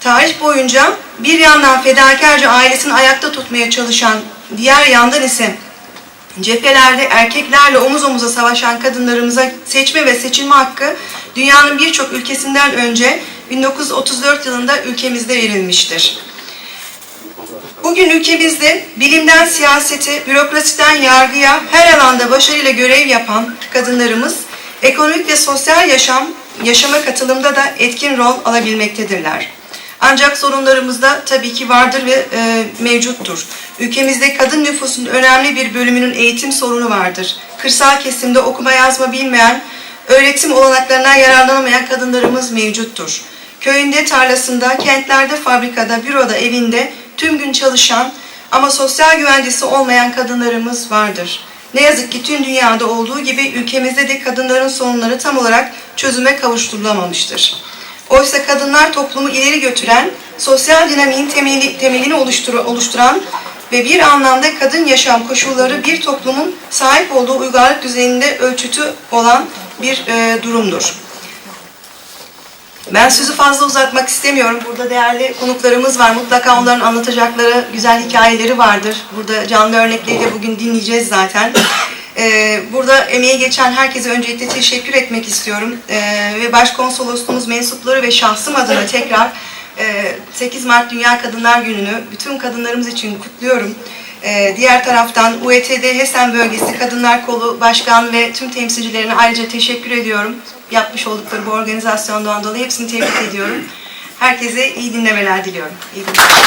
Tarih boyunca bir yandan fedakarca ailesini ayakta tutmaya çalışan, diğer yandan ise cephelerde erkeklerle omuz omuza savaşan kadınlarımıza seçme ve seçilme hakkı dünyanın birçok ülkesinden önce 1934 yılında ülkemizde verilmiştir. Bugün ülkemizde bilimden siyasete, bürokrasiden yargıya her alanda başarıyla görev yapan kadınlarımız ekonomik ve sosyal yaşam yaşama katılımda da etkin rol alabilmektedirler. Ancak sorunlarımız da tabii ki vardır ve e, mevcuttur. Ülkemizde kadın nüfusunun önemli bir bölümünün eğitim sorunu vardır. Kırsal kesimde okuma yazma bilmeyen, öğretim olanaklarından yararlanamayan kadınlarımız mevcuttur. Köyünde, tarlasında, kentlerde, fabrikada, büroda, evinde tüm gün çalışan ama sosyal güvencesi olmayan kadınlarımız vardır. Ne yazık ki tüm dünyada olduğu gibi ülkemizde de kadınların sorunları tam olarak çözüme kavuşturulamamıştır. Oysa kadınlar toplumu ileri götüren, sosyal dinamiğin temeli, temelini oluştur, oluşturan ve bir anlamda kadın yaşam koşulları bir toplumun sahip olduğu uygarlık düzeninde ölçütü olan bir e, durumdur. Ben sözü fazla uzatmak istemiyorum. Burada değerli konuklarımız var. Mutlaka onların anlatacakları güzel hikayeleri vardır. Burada canlı örnekleri de bugün dinleyeceğiz zaten. Ee, burada emeği geçen herkese öncelikle teşekkür etmek istiyorum. Ee, ve Başkonsolosluğumuz mensupları ve şahsım adına tekrar e, 8 Mart Dünya Kadınlar Günü'nü bütün kadınlarımız için kutluyorum. Ee, diğer taraftan UETD Hesen Bölgesi Kadınlar Kolu Başkan ve tüm temsilcilerine ayrıca teşekkür ediyorum. Yapmış oldukları bu organizasyondan dolayı hepsini tebrik ediyorum. Herkese iyi dinlemeler diliyorum. İyi dinlemeler.